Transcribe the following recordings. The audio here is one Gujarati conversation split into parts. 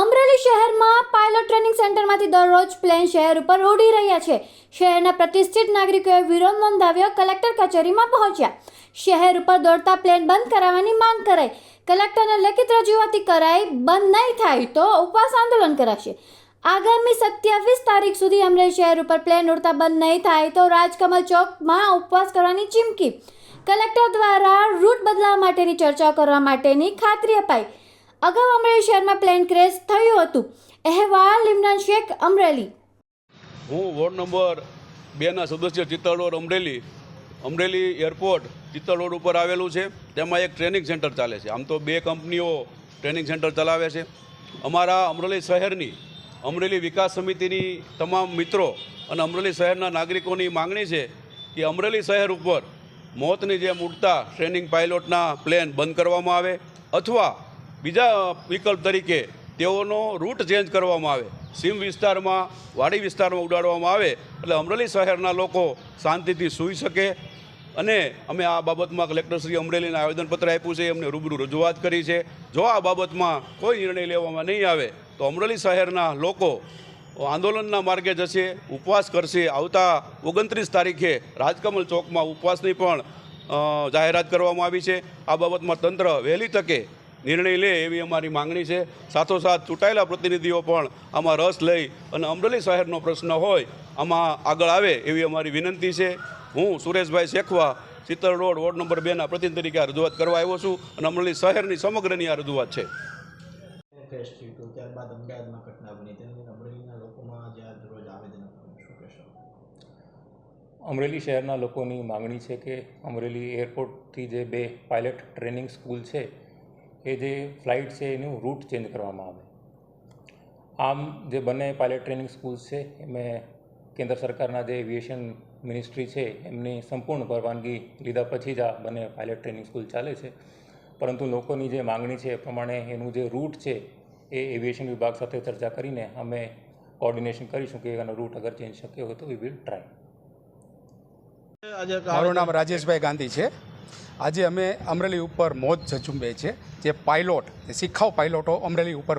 અમરેલી શહેરમાં પાયલોટ ટ્રેનિંગ સેન્ટરમાંથી દરરોજ પ્લેન શહેર ઉપર ઉડી રહ્યા છે. શહેરના પ્રતિષ્ઠિત નાગરિકોએ વિરોધ નોંધાવ્યો, કલેક્ટર કચેરીમાં પહોંચ્યા. શહેર ઉપર દોડતા પ્લેન બંધ કરાવવાની માંગ કરાઈ. કલેક્ટરને લેખિત રજૂઆતી કરાઈ, બંધ નહીં થાય તો ઉપવાસ આંદોલન કરાશે. આગામી સત્યાવીસ તારીખ સુધી અમરેલી શહેર ઉપર પ્લેન ઉડતા બંધ નહીં થાય તો રાજકમલ ચોકમાં ઉપવાસ કરવાની ચીમકી. કલેક્ટર દ્વારા રૂટ બદલાવા માટેની ચર્ચા કરવા માટેની ખાતરી અપાઈ. અગાઉ અમરેલી શહેરમાં પ્લેન ક્રેશ થયું હતું. અહેવાલ ઇમરાન શેખ, અમરેલી. હું વોર્ડ નંબર બેના સદસ્ય ચિત્તલ રોડ અમરેલી. અમરેલી એરપોર્ટ ચિત્તલ ઉપર આવેલું છે. તેમાં એક ટ્રેનિંગ સેન્ટર ચાલે છે. આમ તો બે કંપનીઓ ટ્રેનિંગ સેન્ટર ચલાવે છે. અમારા અમરેલી શહેરની, અમરેલી વિકાસ સમિતિની તમામ મિત્રો અને અમરેલી શહેરના નાગરિકોની માંગણી છે કે અમરેલી શહેર ઉપર મોતની જેમ ઉડતા ટ્રેનિંગ પાયલોટના પ્લેન બંધ કરવામાં આવે. અથવા બીજા વિકલ્પ તરીકે તેઓનો રૂટ ચેન્જ કરવામાં આવે. સીમ વિસ્તારમાં, વાડી વિસ્તારમાં ઉડાડવામાં આવે એટલે અમરેલી શહેરના લોકો શાંતિથી સૂઈ શકે અને અમે આ બાબતમાં કલેક્ટરશ્રી અમરેલીને આવેદનપત્ર આપ્યું છે, એમને રૂબરૂ રજૂઆત કરી છે. જો આ બાબતમાં કોઈ નિર્ણય લેવામાં નહીં આવે, તો અમરેલી શહેરના લોકો આંદોલનના માર્ગે જશે, ઉપવાસ કરશે. આવતા ઓગણત્રીસ તારીખે રાજકમલ ચોકમાં ઉપવાસની પણ જાહેરાત કરવામાં આવી છે. આ બાબતમાં તંત્ર વહેલી તકે નિર્ણય લે એવી અમારી માંગણી છે. સાથોસાથ ચૂંટાયેલા પ્રતિનિધિઓ પણ આમાં રસ લઈ અને અમરેલી શહેરનો પ્રશ્ન હોય, આમાં આગળ આવે એવી અમારી વિનંતી છે. હું Sureshbhai Shekhwa Chittar road ward number બેના પ્રતિનિધિ તરીકે આ રજૂઆત કરવા આવ્યો છું અને અમરેલી શહેરની સમગ્રની આ રજૂઆત છે. અમરેલી શહેરના લોકોની માગણી છે કે અમરેલી એરપોર્ટથી જે બે પાયલટ ટ્રેનિંગ સ્કૂલ છે એ જે ફ્લાઇટ છે એનું રૂટ ચેન્જ કરવામાં આવે. આમ જે બંને પાયલટ ટ્રેનિંગ સ્કૂલ છે, એમાં કેન્દ્ર સરકારના જે એવિએશન મિનિસ્ટ્રી છે, એમની સંપૂર્ણ પરવાનગી લીધા પછી જ આ બંને પાયલટ ટ્રેનિંગ સ્કૂલ ચાલે છે. પરંતુ લોકોની જે માગણી છે એ પ્રમાણે એનું જે રૂટ છે, એ એવિએશન વિભાગ સાથે ચર્ચા કરીને અમે કોર્ડિનેશન કરીશું કે એનો રૂટ અગર ચેન્જ શક્ય હોય તો વી વિલ ટ્રાય મારું નામ રાજેશભાઈ ગાંધી છે. આજે અમે અમરેલી ઉપર મોજ ઝઝુંબે છે. જે પાયલોટ જે શિખાઉ પાયલોટો અમરેલી ઉપર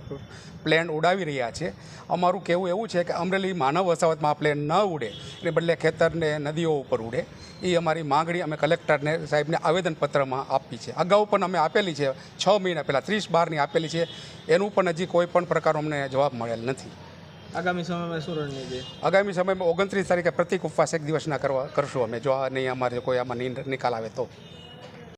પ્લેન ઉડાવી રહ્યા છે. અમારું કહેવું એવું છે કે અમરેલી માનવ વસાવતમાં પ્લેન ન ઉડે એને બદલે ખેતરને નદીઓ ઉપર ઉડે. એ અમારી માંગણી અમે કલેક્ટરને સાહેબને આવેદનપત્રમાં આપી છે. અગાઉ પણ અમે આપેલી છે છ મહિના પહેલાં ત્રીસ બારની આપેલી છે. એનું પણ હજી કોઈ પણ પ્રકારનો અમને જવાબ મળેલ નથી. આગામી સમયમાં શું રણનીતિ? આગામી સમયમાં ઓગણત્રીસ તારીખે પ્રતિક ઉપવાસ એક દિવસના કરવા કરશું અમે. જો આ નહીં અમારે કોઈ આમાં નિકાલ આવે તો.